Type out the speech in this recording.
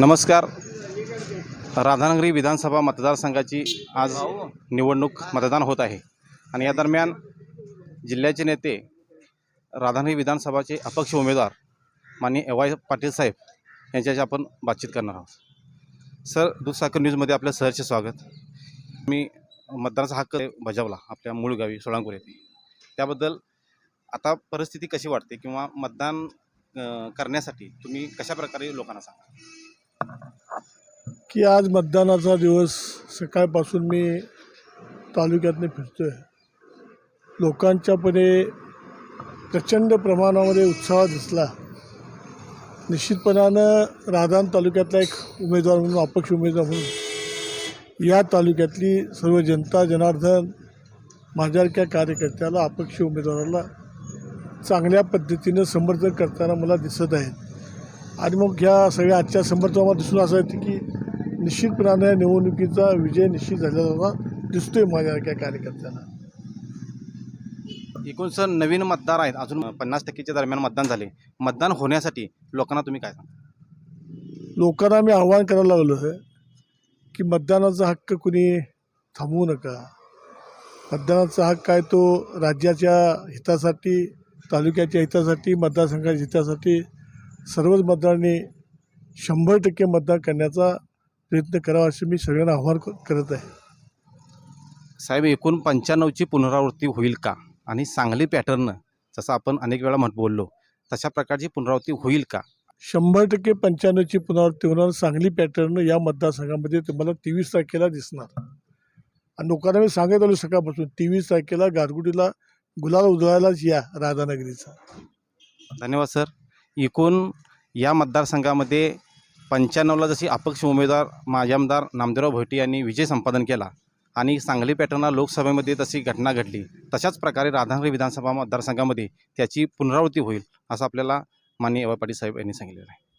नमस्कार. राधानगरी विधानसभा मतदारसंघाची आज निवडणूक मतदान होत आहे. आणि या दरम्यान जिल्ह्याचे नेते राधानगरी विधानसभाचे अपक्ष उमेदवार माननीय ए वाय पाटील साहेब यांच्याशी आपण बातचीत करणार आहोत. सर दुसाकर न्यूजमध्ये आपलं सहर्ष स्वागत. मी मतदानाचा हक्क बजावला आपल्या मूळ गावी सोळांपूर येथे. त्याबद्दल आता परिस्थिती कशी वाटते किंवा मतदान करण्यासाठी तुम्ही कशा प्रकारे लोकांना सांगा? की आज मतदानाचा दिवस सकाळपासून मी तालुक्यातनं फिरतो आहे लोकांच्यापणे प्रचंड प्रमाणामध्ये उत्साह दिसला. निश्चितपणानं राधान तालुक्यातला एक उमेदवार म्हणून अपक्ष उमेदवार म्हणून या तालुक्यातली सर्व जनता जनार्दन माझ्यासारख्या कार्यकर्त्याला अपक्ष उमेदवाराला चांगल्या पद्धतीनं समर्थन करताना मला दिसत आहे आणि मग ह्या सगळ्या आजच्या समर्थनावर दिसून असं येतं की निश्चितपणाने या निवडणुकीचा विजय निश्चित झालेला दिसतोय माझ्यासारख्या कार्यकर्त्यांना एकूण सर नवीन मतदार आहेत. अजून पन्नास टक्केच्या दरम्यान मतदान झाले. मतदान होण्यासाठी लोकांना तुम्ही काय सांगा लोकांना मी आव्हान करायला लागलो आहे की मतदानाचा हक्क कुणी थांबवू नका. मतदानाचा हक्क आहे तो राज्याच्या हितासाठी तालुक्याच्या हितासाठी मतदारसंघाच्या हितासाठी सर्वच मतदारांनी शंभर टक्के मतदान करण्याचा प्रयत्न करावा असं मी सगळ्यांना आव्हान करत आहे. साहेब एकूण पंच्याण्णवची पुनरावृत्ती होईल का? आणि सांगली पॅटर्न जसं आपण अनेक वेळा म्हण बोललो तशा प्रकारची पुनरावृत्ती होईल का? शंभर टक्के पंच्याण्णवची पुनरावृत्ती होणार. सांगली पॅटर्न या मतदारसंघामध्ये तुम्हाला तेवीस तारखेला दिसणार. आणि लोकांना मी सांगत आलो सकाळपासून तेवीस तारखेला गारगुटीला गुलाल उधळायलाच या राधानगरीचा. धन्यवाद सर. एकूण या मतदारसंघामध्ये पंच्याण्णवला जशी अपक्ष उमेदवार माजी आमदार नामदेवराव भोटे यांनी विजय संपादन केला आणि सांगली पॅटर्नला लोकसभेमध्ये तशी घटना घडली तशाच प्रकारे राधानगरी विधानसभा मतदारसंघामध्ये त्याची पुनरावृत्ती होईल असं आपल्याला माननीय एवा पाटील साहेब यांनी सांगितलेलं आहे.